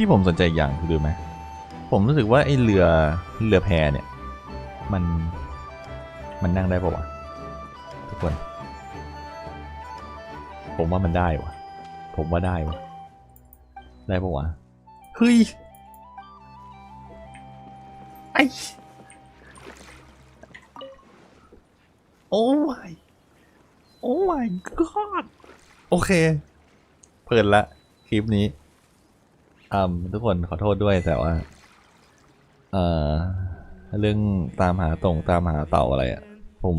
ที่ผมสนใจอย่างคือดูไหมผมรู้สึกว่าไอ้เรือเรือแพเนี่ย มันมันนั่งได้ปะวะทุกคน ผมว่ามันได้วะผมว่าได้วะได้ปะวะเฮ้ยไอโอ้ my โอ้ my god โอเค เพลินละ คลิปนี้ อมทุกคนขอโทษด้วยแต่ว่า เอ่อ เรื่องตามหาตรงตามหาเต่าอะไรอะผม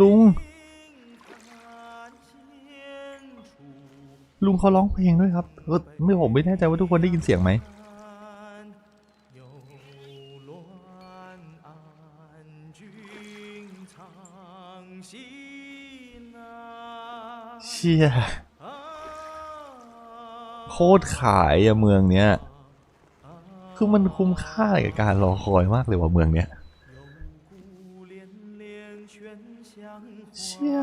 ลุง ลุงเขาร้องเพลงด้วยครับก็ไม่ผมไม่แน่ใจว่าทุกคนได้ยินเสียงไหมอ เชี่ยโคตรขายอะเมืองเนี้ย คือมันคุ้มค่าอะไรกับการรอคอยมากเลยว่ะเมืองเนี้ย เชี่ย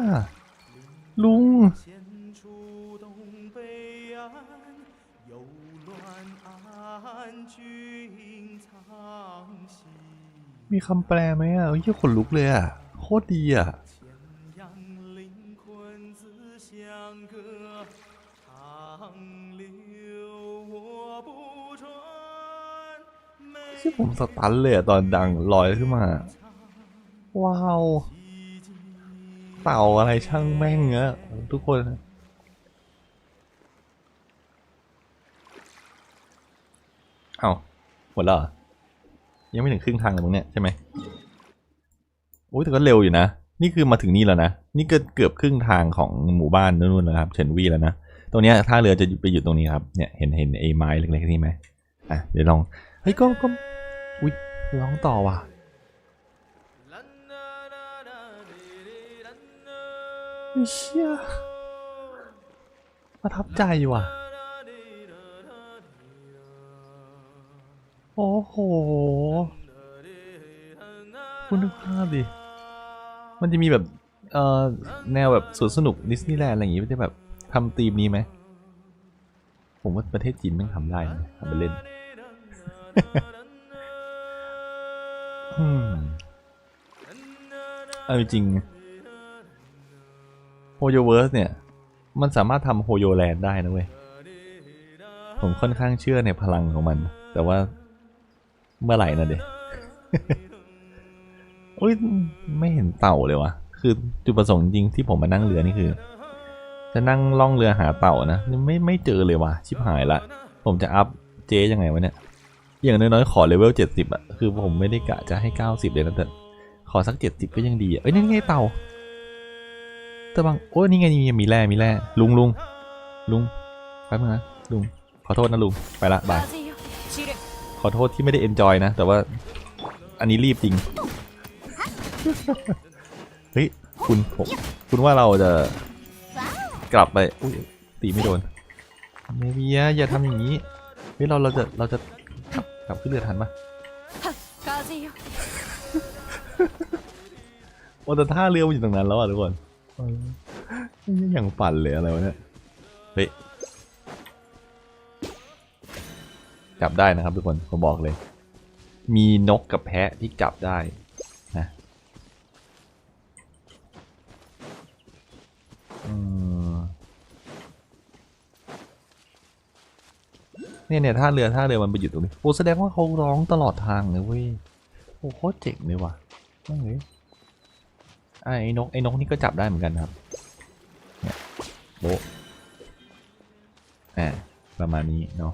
ลุง มีคำแปลไหมอะเยี่ยขนลุกเลยอะ โคตรดีอะ 灵魂自相隔，长留我不转。 ที่ผมสตันเลยอ่ะ ตอนดังลอยขึ้นมา ว้าว เต่าอะไรช่างแม่งเงี้ยทุกคน เอาหมดแล้วเหรอยังไม่ถึงครึ่งทางเลยมึงเนี่ยใช่ไหมโอ้ยแต่ก็เร็วอยู่นะ นี่คือมาถึงนี่แล้วนะ นี่ก็เกือบครึ่งทางของหมู่บ้านนู่นแล้วครับเฉินวีแล้วนะตรงนี้ท่าเรือจะไปอยู่ตรงนี้ครับเนี่ยเห็นเห็นไอ้ไม้เล็กๆนี่ไหมอะเดี๋ยวลองเฮ้ยก็ก็อุ้ยร้องต่อว่ะเชี่ยประทับใจว่ะ โอ้โห คุณนึกภาพดิ มันจะมีแบบ เอ่อแนวแบบสวนสนุกดิสนีย์แลนด์อะไรอย่างงี้มันจะแบบทำธีมนี้ไหมผมว่าประเทศจีนแม่งทำได้นะทำไปเล่นอืมเอาจริงโฮโยเวิร์สเนี่ย มันสามารถทำโฮโยแลนด์ได้นะเว้ย ผมค่อนข้างเชื่อในพลังของมัน แต่ว่าเมื่อไหร่นะเด็โอ้ย ไม่เห็นเต่าเลยวะ คือจุดประสงค์จริงที่ผมมานั่งเรือนี่คือ จะนั่งล่องเรือหาเต่านะไม่ไม่เจอเลยว่ะชิบหายละ ผมจะอัพเจ๊ยังไงวะเนี่ยอย่างน้อยๆขอเลเวลเจ็ดสิบอะคือผมไม่ได้กะจะให้เก้าสิบเลยนะแต่ขอสักเจ็ดสิบก็ยังดีอะเอ้ยนั่นไงเต่าตะบังโอ้ยนี่ไงมีมีแร่มีแร่ลุงลุงลุงไปมึงนะลุงขอโทษนะลุงไปละบายขอโทษที่ไม่ได้เอ็นจอยนะ แต่ว่าอันนี้รีบจริง เฮ้ยคุณผมคุณว่าเราจะกลับไปอุ้ยตีไม่โดนเมเบียอย่าทำอย่างนี้เฮ้ยเราเราจะเราจะกลับกลับขึ้นเรือทันปะ風よโอ้แต่ท่าเรือมันอยู่ตรงนั้นแล้วอะทุกคนเอออย่างปั่นเลยอะไรวะเนี่ยเฮ้ยจับได้นะครับทุกคนผมบอกเลย มีนกกับแพะที่จับได้ เนี่ยเนี่ยท่าเรือท่าเรือมันไปอยู่ตรงนี้โอ้แสดงว่าเขาร้องตลอดทางเลยเว้ยโอ้โคตรเจ๋งเลยว่ะนั่งเลยอะไอ้นกไอ้นกนี่ก็จับได้เหมือนกันครับเนี่ยโบะอ่าประมาณนี้เนาะ